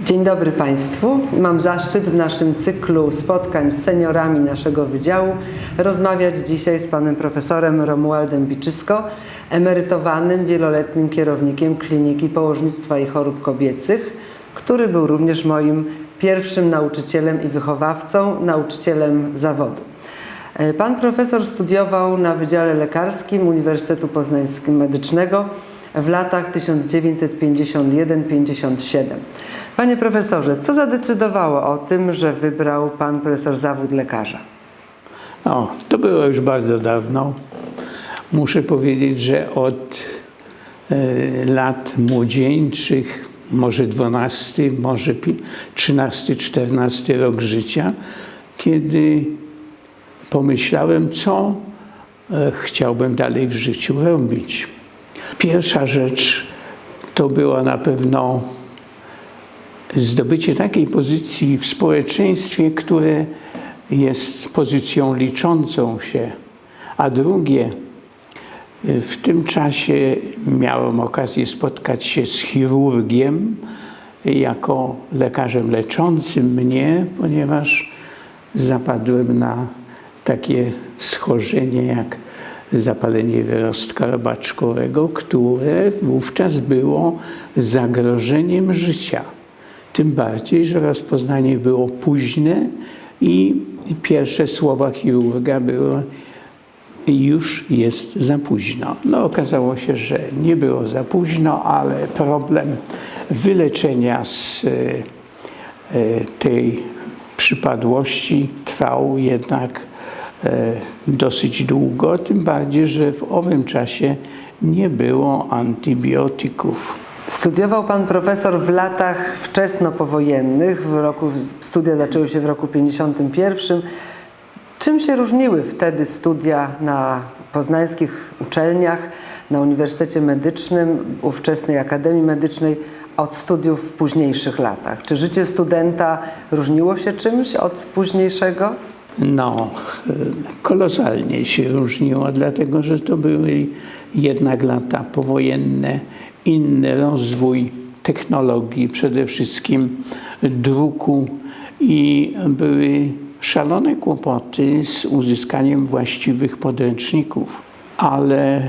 Dzień dobry Państwu. Mam zaszczyt w naszym cyklu spotkań z seniorami naszego wydziału rozmawiać dzisiaj z panem profesorem Romualdem Biczysko, emerytowanym wieloletnim kierownikiem Kliniki Położnictwa i Chorób Kobiecych, który był również moim pierwszym nauczycielem i wychowawcą, nauczycielem zawodu. E, Pan profesor studiował na Wydziale Lekarskim Uniwersytetu Poznańskiego Medycznego w latach 1951-57. Panie profesorze, co zadecydowało o tym, że wybrał pan profesor zawód lekarza? O, to było już bardzo dawno. Muszę powiedzieć, że od e, lat młodzieńczych, może 12, może pi- 13, 14 rok życia, kiedy pomyślałem, co e, chciałbym dalej w życiu robić. Pierwsza rzecz to była na pewno zdobycie takiej pozycji w społeczeństwie, które jest pozycją liczącą się, a drugie, w tym czasie miałem okazję spotkać się z chirurgiem jako lekarzem leczącym mnie, ponieważ zapadłem na takie schorzenie jak zapalenie wyrostka robaczkowego, które wówczas było zagrożeniem życia. Tym bardziej, że rozpoznanie było późne i pierwsze słowa chirurga były już jest za późno. No okazało się, że nie było za późno, ale problem wyleczenia z e, tej przypadłości trwał jednak dosyć długo, tym bardziej, że w owym czasie nie było antybiotyków. Studiował pan profesor w latach wczesno powojennych, w roku, studia zaczęły się w roku 51. Czym się różniły wtedy studia na poznańskich uczelniach, na Uniwersytecie Medycznym, ówczesnej Akademii Medycznej od studiów w późniejszych latach? Czy życie studenta różniło się czymś od późniejszego? No, e, kolosalnie się różniło, dlatego że to były jednak lata powojenne, inny rozwój technologii, przede wszystkim druku i były szalone kłopoty z uzyskaniem właściwych podręczników. Ale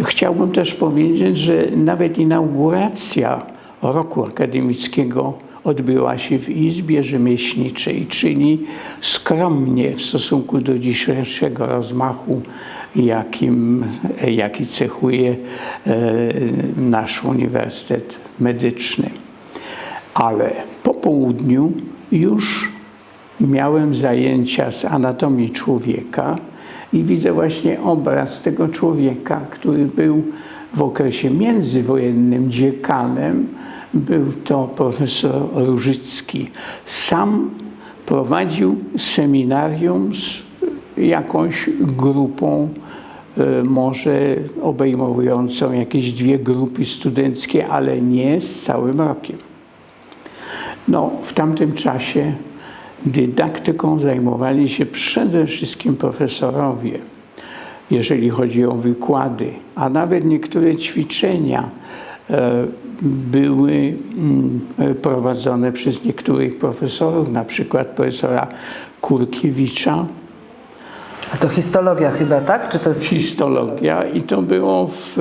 chciałbym też powiedzieć, że nawet inauguracja roku akademickiego odbyła się w Izbie Rzemieślniczej, czyli skromnie w stosunku do dzisiejszego rozmachu, jakim, jaki cechuje e, nasz Uniwersytet Medyczny. Ale po południu już miałem zajęcia z anatomii człowieka i widzę właśnie obraz tego człowieka, który był w okresie międzywojennym dziekanem. Był to profesor Różycki. Sam prowadził seminarium z jakąś grupą, e, może obejmującą jakieś dwie grupy studenckie, ale nie z całym rokiem. No, w tamtym czasie dydaktyką zajmowali się przede wszystkim profesorowie, jeżeli chodzi o wykłady, a nawet niektóre ćwiczenia były mm, prowadzone przez niektórych profesorów, na przykład profesora Kurkiewicza, A to histologia chyba, tak? Czy to jest... histologia i to było w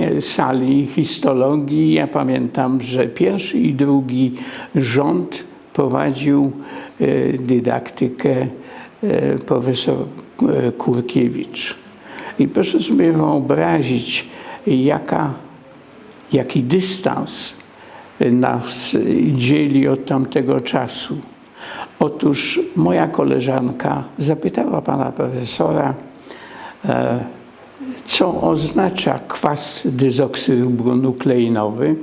e, sali histologii. Ja pamiętam, że pierwszy i drugi rząd prowadził e, dydaktykę e, profesor e, Kurkiewicz. I proszę sobie wyobrazić, jaka, jaki dystans nas dzieli od tamtego czasu. Otóż moja koleżanka zapytała pana profesora, e, co oznacza kwas dezoksyrybonukleinowy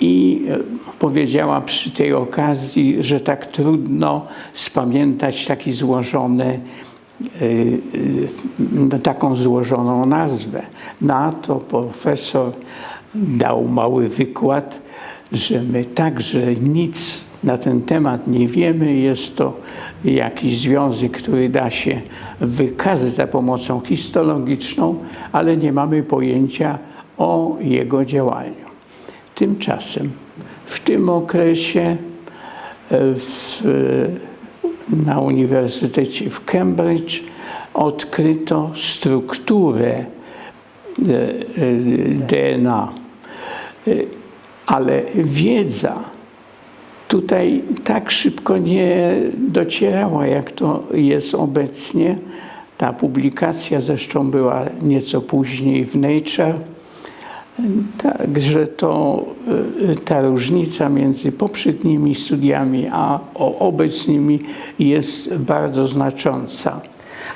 i e, powiedziała przy tej okazji, że tak trudno spamiętać taki złożony, e, e, taką złożoną nazwę. Na to profesor dał mały wykład, że my także nic na ten temat nie wiemy. Jest to jakiś związek, który da się wykazać za pomocą histologiczną, ale nie mamy pojęcia o jego działaniu. Tymczasem w tym okresie e, w, na Uniwersytecie w Cambridge odkryto strukturę e, e, DNA. E, Ale wiedza tutaj tak szybko nie docierała, jak to jest obecnie. Ta publikacja zresztą była nieco później w Nature. Także to y, ta różnica między poprzednimi studiami a obecnymi jest bardzo znacząca.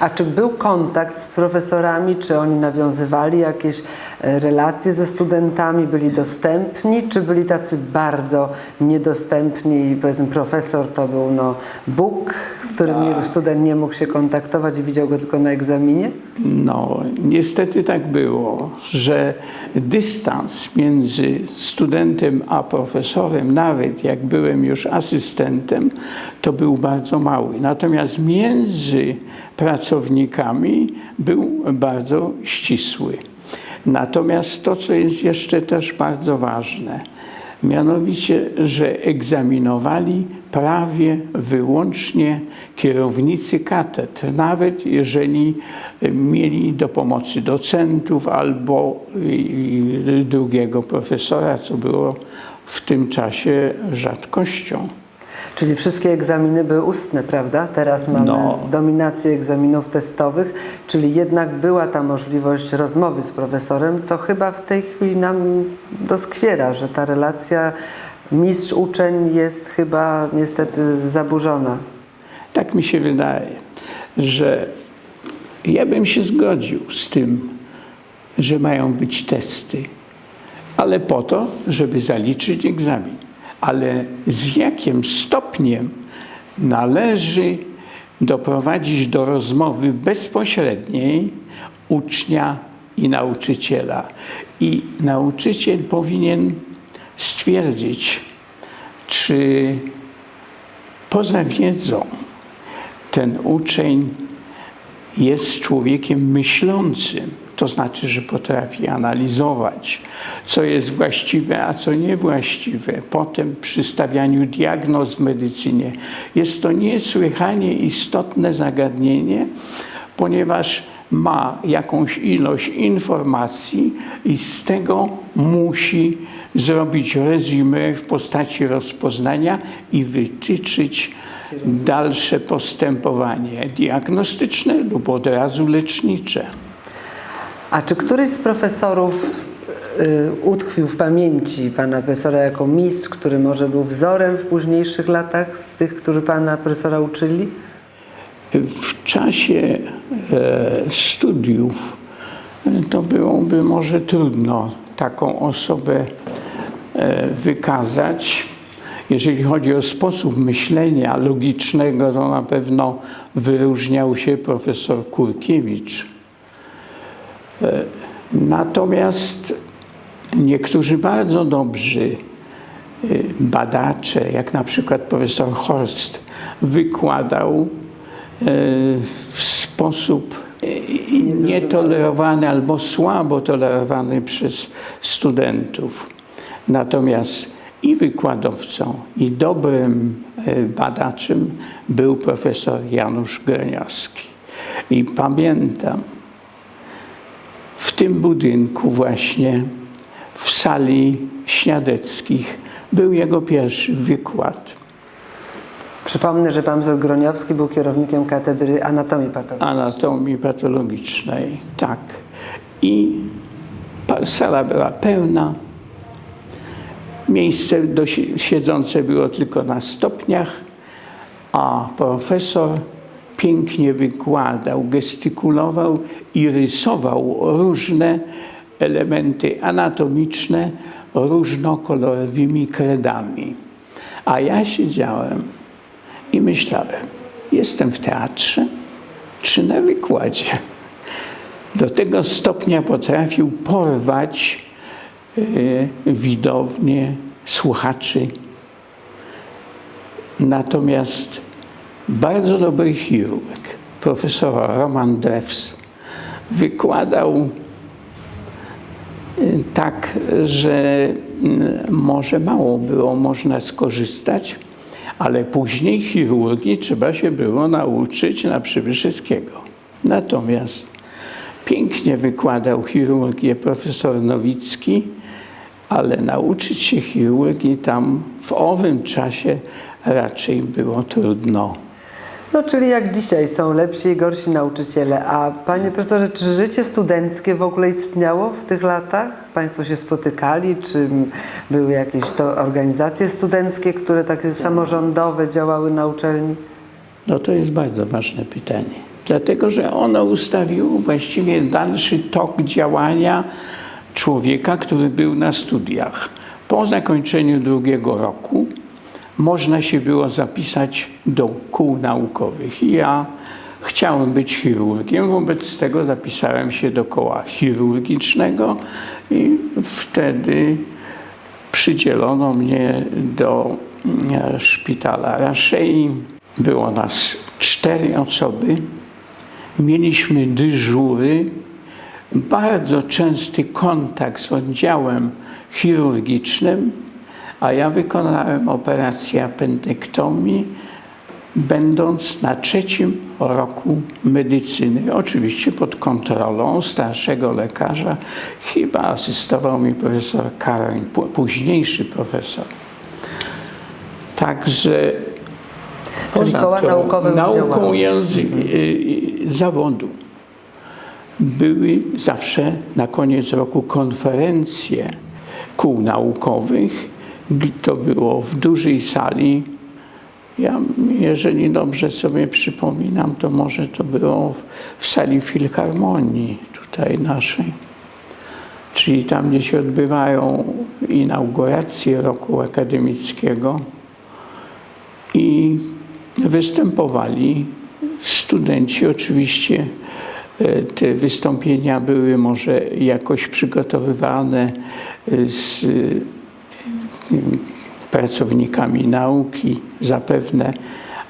A czy był kontakt z profesorami, czy oni nawiązywali jakieś e, relacje ze studentami, byli dostępni, czy byli tacy bardzo niedostępni? I powiedzmy profesor to był no, Bóg, z którym nie, student nie mógł się kontaktować i widział go tylko na egzaminie? No, niestety tak było, że dystans między studentem a profesorem, nawet jak byłem już asystentem, to był bardzo mały. Natomiast między pracownikami był bardzo ścisły. Natomiast to, co jest jeszcze też bardzo ważne, mianowicie, że egzaminowali prawie wyłącznie kierownicy katedr, nawet jeżeli mieli do pomocy docentów albo i drugiego profesora, co było w tym czasie rzadkością. Czyli wszystkie egzaminy były ustne, prawda? Teraz mamy No. dominację egzaminów testowych, czyli jednak była ta możliwość rozmowy z profesorem, co chyba w tej chwili nam doskwiera, że ta relacja mistrz-uczeń jest chyba niestety zaburzona. Tak mi się wydaje, że ja bym się zgodził z tym, że mają być testy, ale po to, żeby zaliczyć egzamin. Ale z jakim stopniem należy doprowadzić do rozmowy bezpośredniej ucznia i nauczyciela. I nauczyciel powinien stwierdzić, czy poza wiedzą ten uczeń jest człowiekiem myślącym, to znaczy, że potrafi analizować, co jest właściwe, a co niewłaściwe. Potem przy stawianiu diagnoz w medycynie jest to niesłychanie istotne zagadnienie, ponieważ ma jakąś ilość informacji i z tego musi zrobić resume w postaci rozpoznania i wytyczyć dalsze postępowanie diagnostyczne lub od razu lecznicze. A czy któryś z profesorów y, utkwił w pamięci pana profesora jako mistrz, który może był wzorem w późniejszych latach z tych, którzy pana profesora uczyli? W czasie e, studiów e, to byłoby może trudno taką osobę e, wykazać. Jeżeli chodzi o sposób myślenia logicznego, to na pewno wyróżniał się profesor Kurkiewicz. Natomiast niektórzy bardzo dobrzy e, badacze, jak na przykład profesor Horst, wykładał e, w sposób e, nietolerowany albo słabo tolerowany przez studentów. Natomiast i wykładowcą, i dobrym badaczem był profesor Janusz Greniowski. I pamiętam, tym budynku właśnie, w sali Śniadeckich, był jego pierwszy wykład. Przypomnę, że pan Groniowski był kierownikiem katedry anatomii patologicznej. anatomii patologicznej, tak. I sala była pełna. Miejsce do si- siedzące było tylko na stopniach, a profesor pięknie wykładał, gestykulował i rysował różne elementy anatomiczne różnokolorowymi kredami. A ja siedziałem i myślałem, jestem w teatrze czy na wykładzie. Do tego stopnia potrafił porwać e, widownię, słuchaczy. Natomiast bardzo dobry chirurg, profesor Roman Drews, wykładał y, tak, że y, może mało było można skorzystać, ale później chirurgii trzeba się było nauczyć na Przybyszyskiego. Natomiast pięknie wykładał chirurgię profesor Nowicki, ale nauczyć się chirurgii tam w owym czasie raczej było trudno. No, czyli jak dzisiaj są lepsi i gorsi nauczyciele. A panie profesorze, czy życie studenckie w ogóle istniało w tych latach? Państwo się spotykali? Czy były jakieś to organizacje studenckie, które takie samorządowe działały na uczelni? No to jest bardzo ważne pytanie. Dlatego, że ono ustawiło właściwie dalszy tok działania człowieka, który był na studiach. Po zakończeniu drugiego roku można się było zapisać do kół naukowych. Ja chciałem być chirurgiem, wobec tego zapisałem się do koła chirurgicznego i wtedy przydzielono mnie do mm, szpitala Raszei. Było nas cztery osoby. Mieliśmy dyżury, bardzo częsty kontakt z oddziałem chirurgicznym, a ja wykonałem operację appendektomii, będąc na trzecim roku medycyny. Oczywiście pod kontrolą starszego lekarza, chyba asystował mi profesor Karoń, późniejszy profesor. Także Czyli poza koła naukowe nauką język, y, y, zawodu były zawsze na koniec roku konferencje kół naukowych. To było w dużej sali. Ja, jeżeli dobrze sobie przypominam, to może to było w- sali Filharmonii tutaj naszej. Czyli tam, gdzie się odbywają inauguracje roku akademickiego i występowali studenci. Oczywiście e, te wystąpienia były może jakoś przygotowywane z pracownikami nauki zapewne,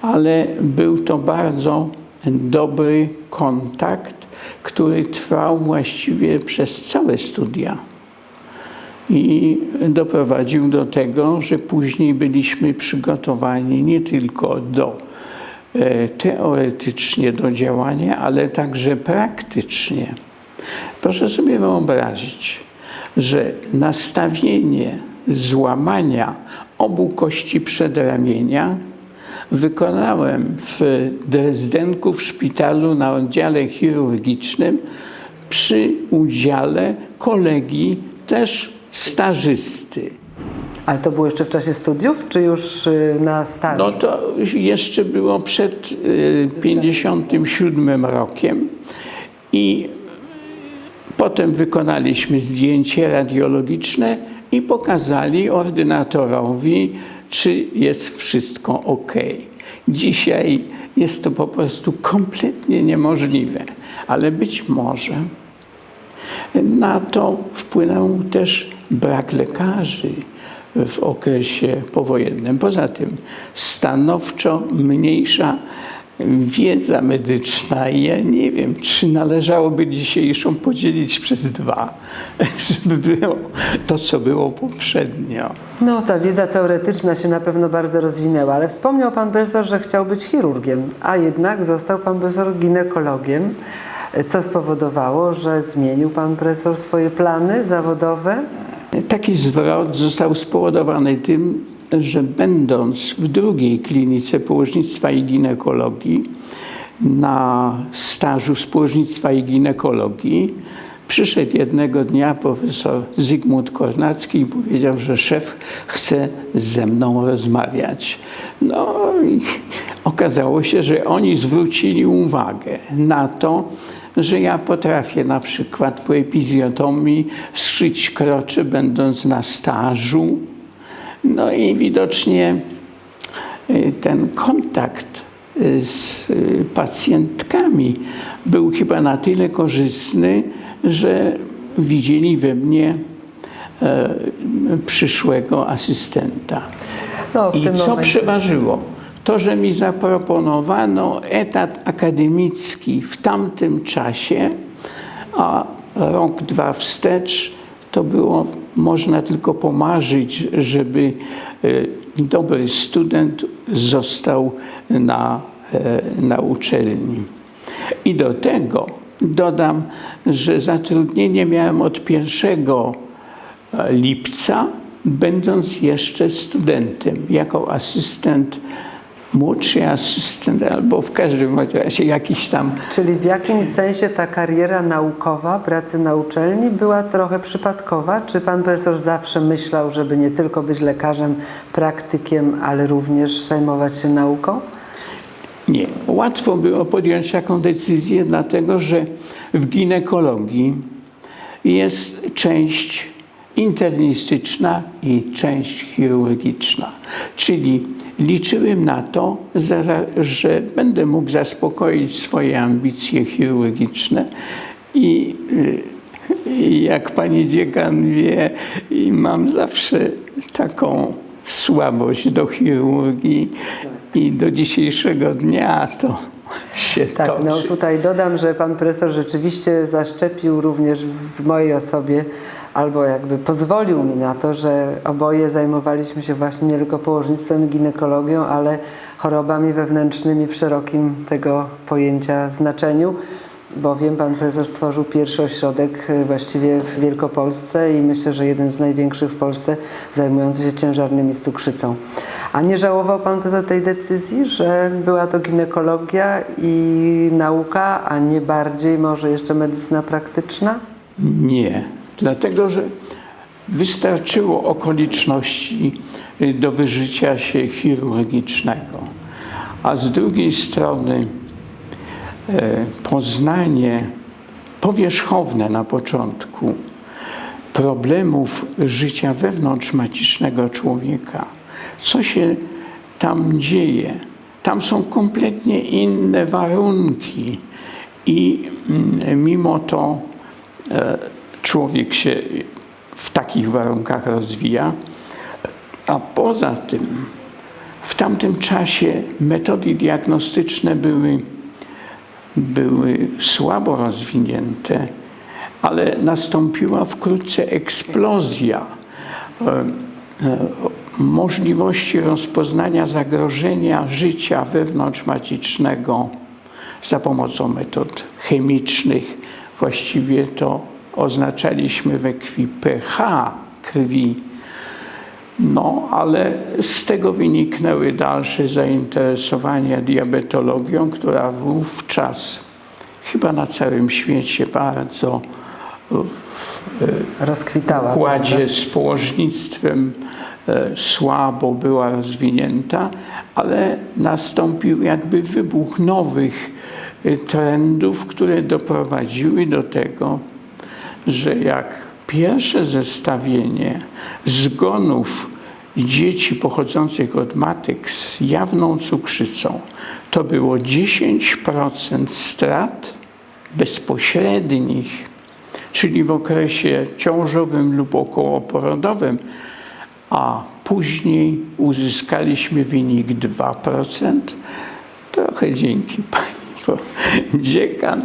ale był to bardzo dobry kontakt, który trwał właściwie przez całe studia i doprowadził do tego, że później byliśmy przygotowani nie tylko do e, teoretycznie do działania, ale także praktycznie. Proszę sobie wyobrazić, że nastawienie złamania obu kości przedramienia wykonałem w Drezdenku w szpitalu na oddziale chirurgicznym przy udziale kolegi też stażysty. Ale to było jeszcze w czasie studiów, czy już y, na stażu? No to jeszcze było przed y, 57 rokiem i potem wykonaliśmy zdjęcie radiologiczne i pokazali ordynatorowi, czy jest wszystko ok. Dzisiaj jest to po prostu kompletnie niemożliwe, ale być może na to wpłynął też brak lekarzy w okresie powojennym. Poza tym stanowczo mniejsza wiedza medyczna. I Ja nie wiem, czy należałoby dzisiejszą podzielić przez dwa, żeby było to, co było poprzednio. No, ta wiedza teoretyczna się na pewno bardzo rozwinęła, ale wspomniał pan profesor, że chciał być chirurgiem, a jednak został pan profesor ginekologiem. Co spowodowało, że zmienił pan profesor swoje plany zawodowe? Taki zwrot został spowodowany tym, że będąc w drugiej klinice położnictwa i ginekologii, na stażu z i ginekologii, przyszedł jednego dnia profesor Zygmunt Kornacki i powiedział, że szef chce ze mną rozmawiać. No i okazało się, że oni zwrócili uwagę na to, że ja potrafię na przykład po epizjotomii zszyć krocze będąc na stażu. No i widocznie y, ten kontakt y, z y, pacjentkami był chyba na tyle korzystny, że widzieli we mnie e, przyszłego asystenta. No, I co momencie. przeważyło? to, że mi zaproponowano etat akademicki w tamtym czasie, a rok, dwa wstecz, to było można tylko pomarzyć, żeby e, dobry student został na, e, na uczelni. I do tego dodam, że zatrudnienie miałem od 1 lipca, będąc jeszcze studentem, jako asystent, młodszy asystent, albo w każdym razie jakiś tam Czyli w jakimś sensie ta kariera naukowa, pracy na uczelni była trochę przypadkowa? Czy pan profesor zawsze myślał, żeby nie tylko być lekarzem, praktykiem, ale również zajmować się nauką? Nie. Łatwo było podjąć taką decyzję, dlatego że w ginekologii jest część internistyczna i część chirurgiczna. Czyli liczyłem na to, że będę mógł zaspokoić swoje ambicje chirurgiczne i jak pani dziekan wie, mam zawsze taką słabość do chirurgii i do dzisiejszego dnia to się Tak, toczy. no tutaj dodam, że pan profesor rzeczywiście zaszczepił również w mojej osobie, albo jakby pozwolił mi na to, że oboje zajmowaliśmy się właśnie nie tylko położnictwem i ginekologią, ale chorobami wewnętrznymi w szerokim tego pojęcia znaczeniu. Bo wiem, pan profesor stworzył pierwszy ośrodek y, właściwie w Wielkopolsce i myślę, że jeden z największych w Polsce zajmujący się ciężarnymi z cukrzycą. A nie żałował pan profesor tej decyzji, że była to ginekologia i nauka, a nie bardziej może jeszcze medycyna praktyczna? Nie, dlatego że wystarczyło okoliczności y, do wyżycia się chirurgicznego, a z drugiej strony e, poznanie powierzchowne na początku problemów życia wewnątrzmacicznego człowieka, co się tam dzieje. Tam są kompletnie inne warunki i mm, mimo to e, człowiek się w takich warunkach rozwija, a poza tym w tamtym czasie metody diagnostyczne były, były słabo rozwinięte, ale nastąpiła wkrótce eksplozja e, e, możliwości rozpoznania zagrożenia życia wewnątrzmacicznego za pomocą metod chemicznych. Właściwie to oznaczaliśmy we krwi pH krwi. No, ale z tego wyniknęły dalsze zainteresowania diabetologią, która wówczas chyba na całym świecie bardzo Rozkwitała. układzie z położnictwem e, słabo była rozwinięta, ale nastąpił jakby wybuch nowych e, trendów, które doprowadziły do tego, że jak pierwsze zestawienie zgonów dzieci pochodzących od matek z jawną cukrzycą to było 10% strat bezpośrednich czyli w okresie ciążowym lub okołoporodowym, a później uzyskaliśmy wynik 2%. Trochę dzięki pani, bo dziekan.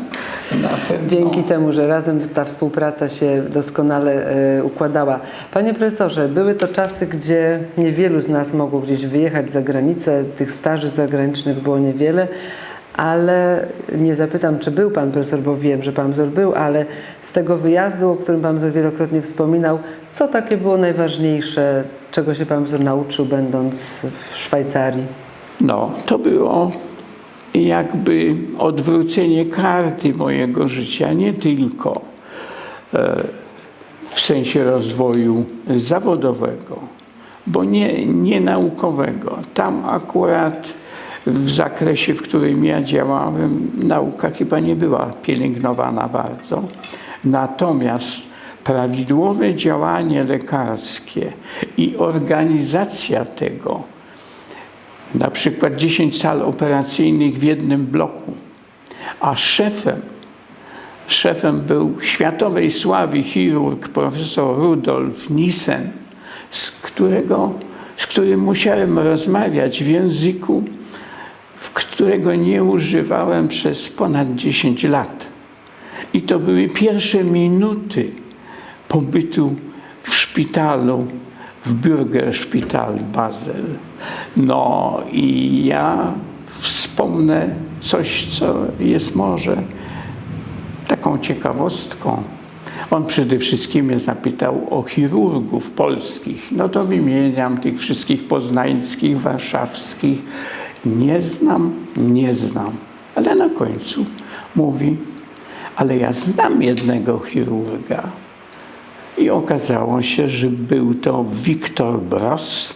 Dzięki temu, że razem ta współpraca się doskonale e, układała. Panie profesorze, były to czasy, gdzie niewielu z nas mogło gdzieś wyjechać za granicę, tych staży zagranicznych było niewiele, ale nie zapytam, czy był pan profesor, bo wiem, że pan profesor był, ale z tego wyjazdu, o którym pan profesor wielokrotnie wspominał, co takie było najważniejsze, czego się pan profesor nauczył, będąc w Szwajcarii? No, to było jakby odwrócenie karty mojego życia, nie tylko e, w sensie rozwoju zawodowego, bo nie, nie naukowego. Tam akurat w zakresie, w którym ja działałem, nauka chyba nie była pielęgnowana bardzo. Natomiast prawidłowe działanie lekarskie i organizacja tego, na przykład 10 sal operacyjnych w jednym bloku, a szefem, szefem był światowej sławy chirurg profesor Rudolf Nissen, z, którego, z którym musiałem rozmawiać w języku którego nie używałem przez ponad 10 lat. I to były pierwsze minuty pobytu w szpitalu, w Bürgerspital Basel. No i ja wspomnę coś, co jest może taką ciekawostką. On przede wszystkim mnie zapytał o chirurgów polskich. No to wymieniam tych wszystkich poznańskich, warszawskich. Nie znam, nie znam. Ale na końcu mówi, ale ja znam jednego chirurga. I okazało się, że był to Wiktor Bros,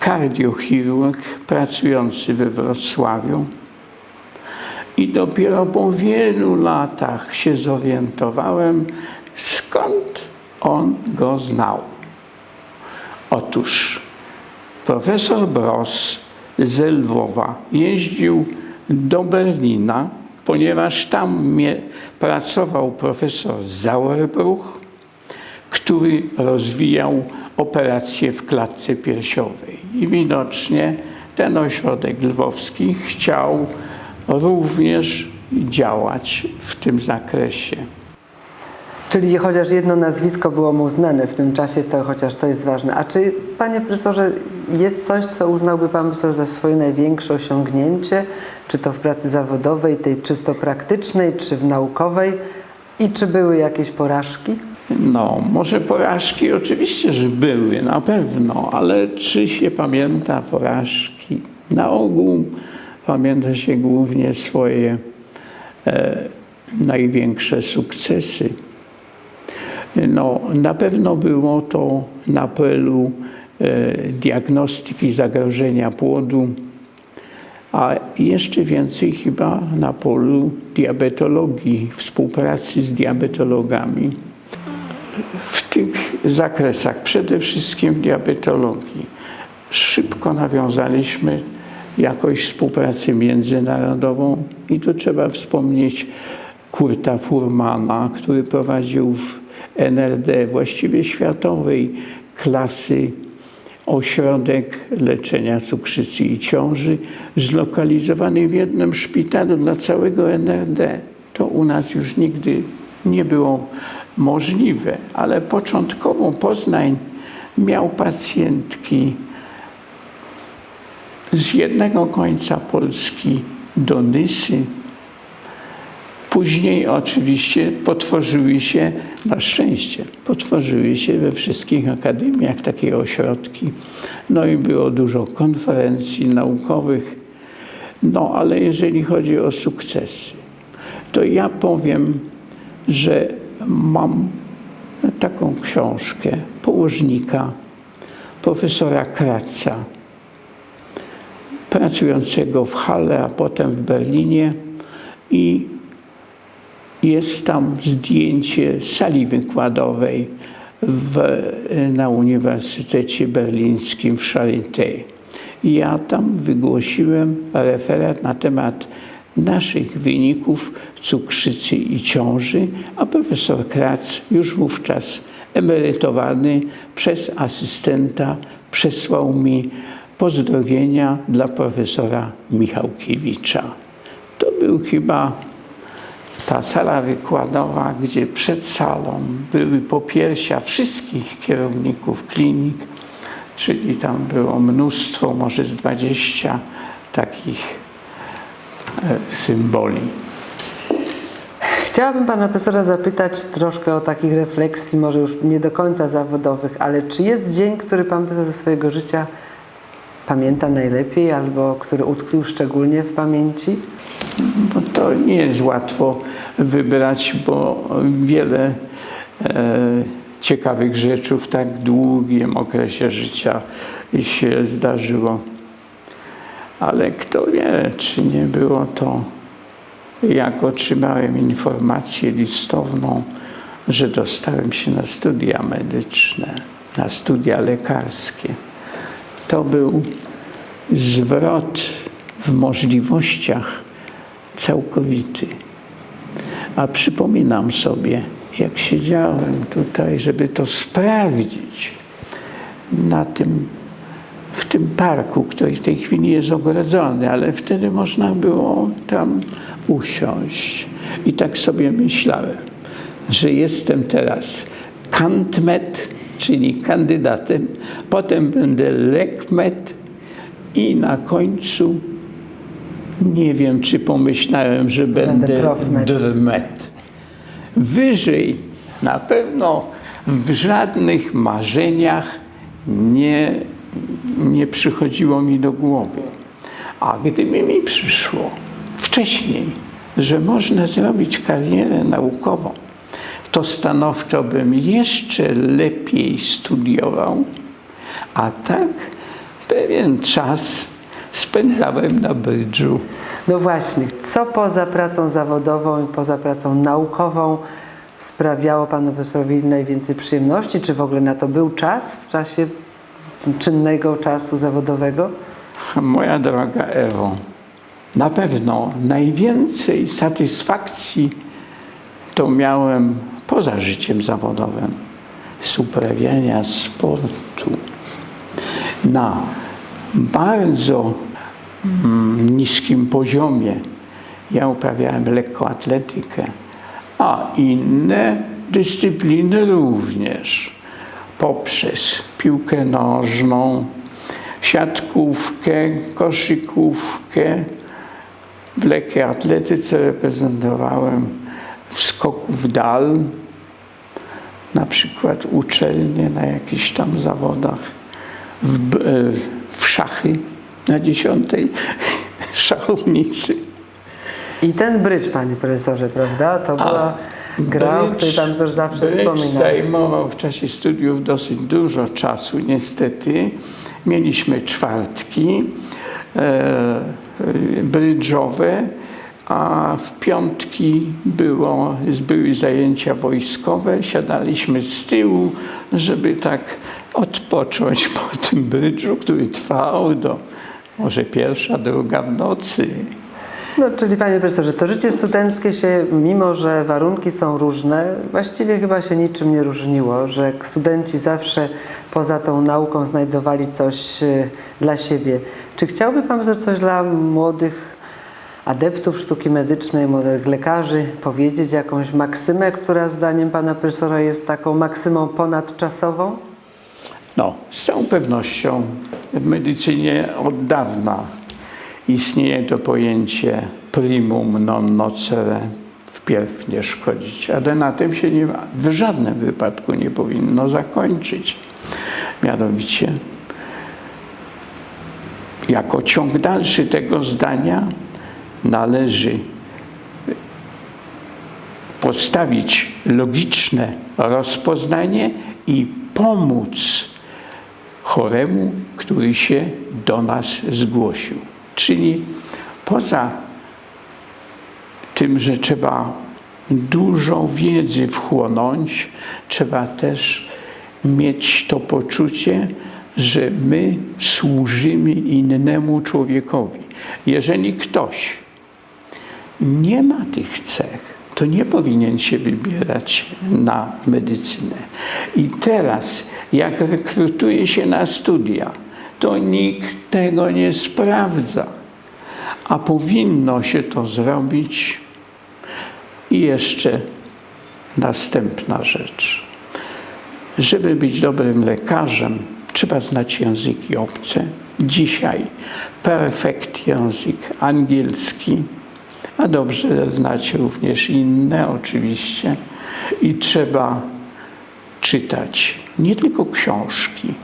kardiochirurg pracujący we Wrocławiu. I dopiero po wielu latach się zorientowałem, skąd on go znał. Otóż profesor Bros z Lwowa jeździł do Berlina, ponieważ tam pracował profesor Sauerbruch, który rozwijał operacje w klatce piersiowej. I widocznie ten ośrodek lwowski chciał również działać w tym zakresie. Czyli chociaż jedno nazwisko było mu znane w tym czasie, to chociaż to jest ważne. A czy, panie profesorze, jest coś, co uznałby pan profesor za swoje największe osiągnięcie? Czy to w pracy zawodowej, tej czysto praktycznej, czy w naukowej? I czy były jakieś porażki? No, może porażki oczywiście, że były, na pewno, ale czy się pamięta porażki? Na ogół pamięta się głównie swoje e, największe sukcesy. No, na pewno było to na polu e, diagnostyki zagrożenia płodu, a jeszcze więcej chyba na polu diabetologii, współpracy z diabetologami w tych zakresach, przede wszystkim diabetologii, szybko nawiązaliśmy jakoś współpracę międzynarodową i tu trzeba wspomnieć Kurta Furmana, który prowadził w NRD, właściwie światowej klasy, ośrodek leczenia cukrzycy i ciąży, zlokalizowany w jednym szpitalu dla całego NRD. To u nas już nigdy nie było możliwe, ale początkowo Poznań miał pacjentki z jednego końca Polski do Nysy. Później oczywiście potworzyły się, na szczęście, potworzyły się we wszystkich akademiach takie ośrodki. No i było dużo konferencji naukowych. No ale jeżeli chodzi o sukcesy, to ja powiem, że mam taką książkę położnika profesora Kratza, pracującego w Halle, a potem w Berlinie i jest tam zdjęcie sali wykładowej w, na Uniwersytecie Berlińskim w Charité. Ja tam wygłosiłem referat na temat naszych wyników cukrzycy i ciąży, a profesor Krac, już wówczas emerytowany przez asystenta, przesłał mi pozdrowienia dla profesora Michałkiewicza. To był chyba ta sala wykładowa, gdzie przed salą były popiersia wszystkich kierowników klinik, czyli tam było mnóstwo, może z 20 takich symboli. Chciałabym pana profesora zapytać troszkę o takich refleksji, może już nie do końca zawodowych, ale czy jest dzień, który pan profesor ze swojego życia pamięta najlepiej albo który utkwił szczególnie w pamięci? Bo to nie jest łatwo wybrać, bo wiele e, ciekawych rzeczy w tak długim okresie życia się zdarzyło. Ale kto wie, czy nie było to, jak otrzymałem informację listowną, że dostałem się na studia medyczne, na studia lekarskie. To był zwrot w możliwościach całkowity. A przypominam sobie, jak siedziałem tutaj, żeby to sprawdzić na tym w tym parku, który w tej chwili jest ogrodzony, ale wtedy można było tam usiąść. I tak sobie myślałem, że jestem teraz kantmet, czyli kandydatem, potem będę lekmet i na końcu nie wiem, czy pomyślałem, że będę profmet. drmet. Wyżej na pewno w żadnych marzeniach nie, nie przychodziło mi do głowy. A gdyby mi przyszło wcześniej, że można zrobić karierę naukową, to stanowczo bym jeszcze lepiej studiował, a tak pewien czas spędzałem na brydżu. No właśnie, co poza pracą zawodową i poza pracą naukową sprawiało panu profesorowi najwięcej przyjemności? Czy w ogóle na to był czas w czasie czynnego czasu zawodowego? Moja droga Ewo, na pewno najwięcej satysfakcji to miałem poza życiem zawodowym z uprawiania sportu na bardzo mm, niskim poziomie. Ja uprawiałem lekkoatletykę, a inne dyscypliny również poprzez piłkę nożną, siatkówkę, koszykówkę. W lekkiej atletyce reprezentowałem w skoku w dal, na przykład uczelnie na jakichś tam zawodach, w, e, w szachy na dziesiątej szachownicy. I ten brycz, panie profesorze, prawda? To była gra, o której pan profesor zawsze wspominał. zajmował w czasie studiów dosyć dużo czasu, niestety. Mieliśmy czwartki e, brydżowe, a w piątki było, były zajęcia wojskowe. Siadaliśmy z tyłu, żeby tak odpocząć po tym brydżu, który trwał do może pierwsza, druga w nocy. No, czyli panie profesorze, to życie studenckie się, mimo że warunki są różne, właściwie chyba się niczym nie różniło, że studenci zawsze poza tą nauką znajdowali coś e, dla siebie. Czy chciałby pan coś dla młodych adeptów sztuki medycznej, młodych lekarzy powiedzieć, jakąś maksymę, która zdaniem pana profesora jest taką maksymą ponadczasową? No, z całą pewnością w medycynie od dawna istnieje to pojęcie primum non nocere, wpierw nie szkodzić, ale na tym się nie, w żadnym wypadku nie powinno zakończyć. Mianowicie, jako ciąg dalszy tego zdania należy postawić logiczne rozpoznanie i pomóc choremu, który się do nas zgłosił. Czyli poza tym, że trzeba dużo wiedzy wchłonąć, trzeba też mieć to poczucie, że my służymy innemu człowiekowi. Jeżeli ktoś nie ma tych cech, to nie powinien się wybierać na medycynę. I teraz, jak rekrutuje się na studia, to nikt tego nie sprawdza, a powinno się to zrobić. I jeszcze następna rzecz. Żeby być dobrym lekarzem, trzeba znać języki obce. Dzisiaj perfekt język angielski, a dobrze znać również inne oczywiście. I trzeba czytać nie tylko książki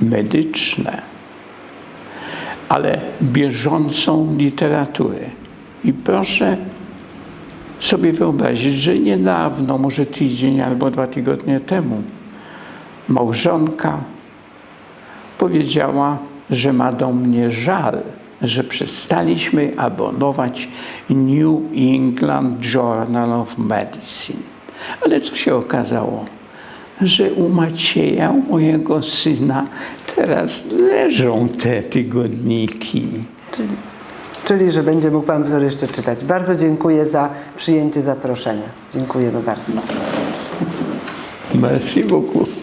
medyczne, ale bieżącą literaturę. I proszę sobie wyobrazić, że niedawno, może tydzień albo dwa tygodnie temu, małżonka powiedziała, że ma do mnie żal, że przestaliśmy abonować New England Journal of Medicine. Ale co się okazało? Że u Macieja, mojego syna, teraz leżą te tygodniki. Czyli, czyli że będzie mógł pan profesor jeszcze czytać. Bardzo dziękuję za przyjęcie zaproszenia. Dziękujemy bardzo. Merci beaucoup.